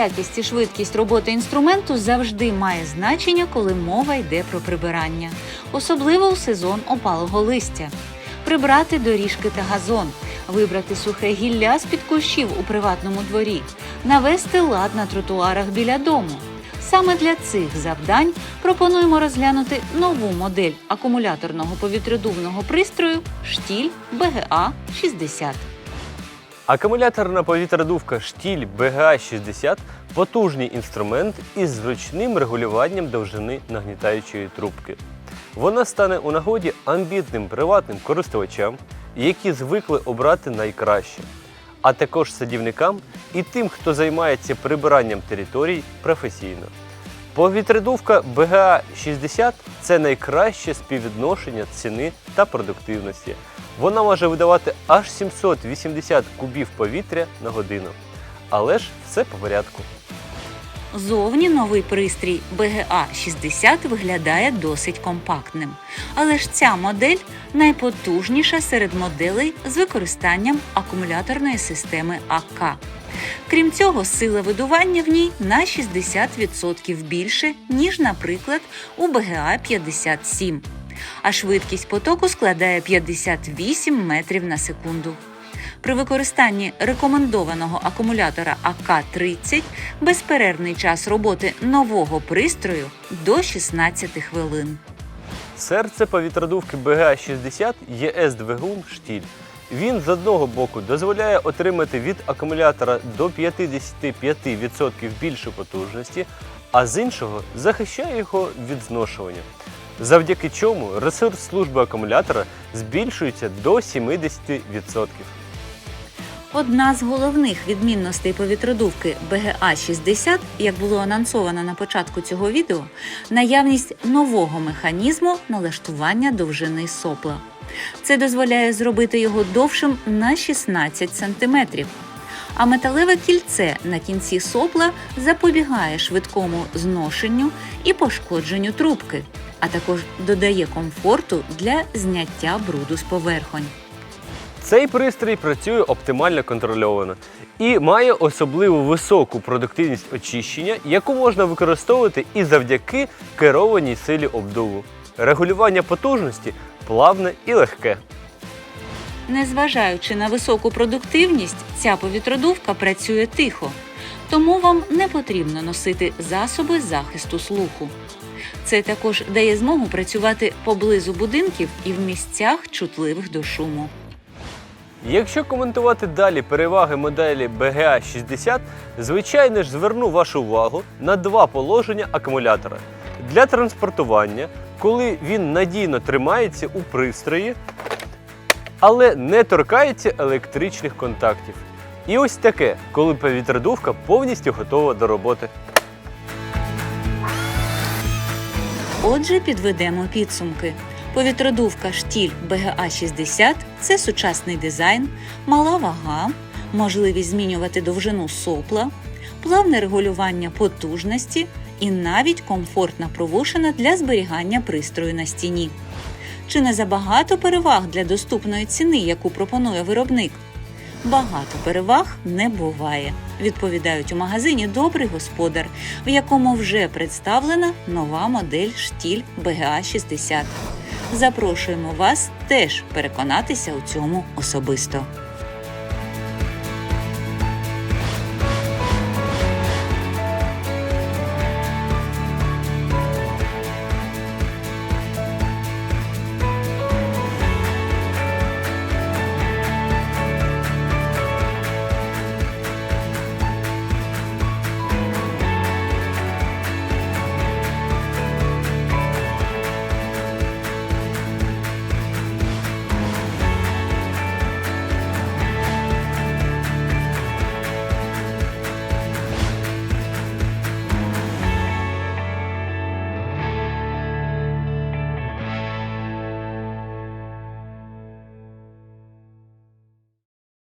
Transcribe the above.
якість і швидкість роботи інструменту завжди має значення, коли мова йде про прибирання, особливо у сезон опалого листя. Прибрати доріжки та газон, вибрати сухе гілля з-під кущів у приватному дворі, навести лад на тротуарах біля дому. Саме для цих завдань пропонуємо розглянути нову модель акумуляторного повітродувного пристрою штіль БГА 60. Акумуляторна повітродувка штіль BGA-60 – потужний інструмент із зручним регулюванням довжини нагнітаючої трубки. Вона стане у нагоді амбітним приватним користувачам, які звикли обрати найкраще, а також садівникам і тим, хто займається прибиранням територій професійно. Повітрядувка BGA-60 – це найкраще співвідношення ціни та продуктивності. Вона може видавати аж 780 кубів повітря на годину. Але ж все по порядку. Зовні новий пристрій BGA 60 виглядає досить компактним. Але ж ця модель найпотужніша серед моделей з використанням акумуляторної системи АК. Крім цього, сила видування в ній на 60% більше, ніж, наприклад, у BGA 57, а швидкість потоку складає 58 метрів на секунду. При використанні рекомендованого акумулятора АК-30 безперервний час роботи нового пристрою до 16 хвилин. Серце повітродувки BGA-60 є С-двигун штіль. Він з одного боку дозволяє отримати від акумулятора до 55% більше потужності, а з іншого захищає його від зношування. Завдяки чому ресурс служби акумулятора збільшується до 70%. Одна з головних відмінностей повітродувки BGA 60, як було анонсовано на початку цього відео, наявність нового механізму налаштування довжини сопла. Це дозволяє зробити його довшим на 16 см. А металеве кільце на кінці сопла запобігає швидкому зношенню і пошкодженню трубки, а також додає комфорту для зняття бруду з поверхонь. Цей пристрій працює оптимально контрольовано і має особливо високу продуктивність очищення, яку можна використовувати і завдяки керованій силі обдуву. Регулювання потужності плавне і легке. Незважаючи на високу продуктивність, ця повітродувка працює тихо, тому вам не потрібно носити засоби захисту слуху. Це також дає змогу працювати поблизу будинків і в місцях чутливих до шуму. Якщо коментувати далі переваги моделі BGA 60, звичайно ж зверну вашу увагу на два положення акумулятора для транспортування, коли він надійно тримається у пристрої, але не торкається електричних контактів. І ось таке, коли повітродувка повністю готова до роботи. Отже, підведемо підсумки. Повітродувка штіль BGA 60 це сучасний дизайн, мала вага, можливість змінювати довжину сопла, плавне регулювання потужності і навіть комфортна провушина для зберігання пристрою на стіні. Чи не забагато переваг для доступної ціни, яку пропонує виробник? Багато переваг не буває, відповідають у магазині Добрий господар, в якому вже представлена нова модель штіль BGA 60. Запрошуємо вас теж переконатися у цьому особисто.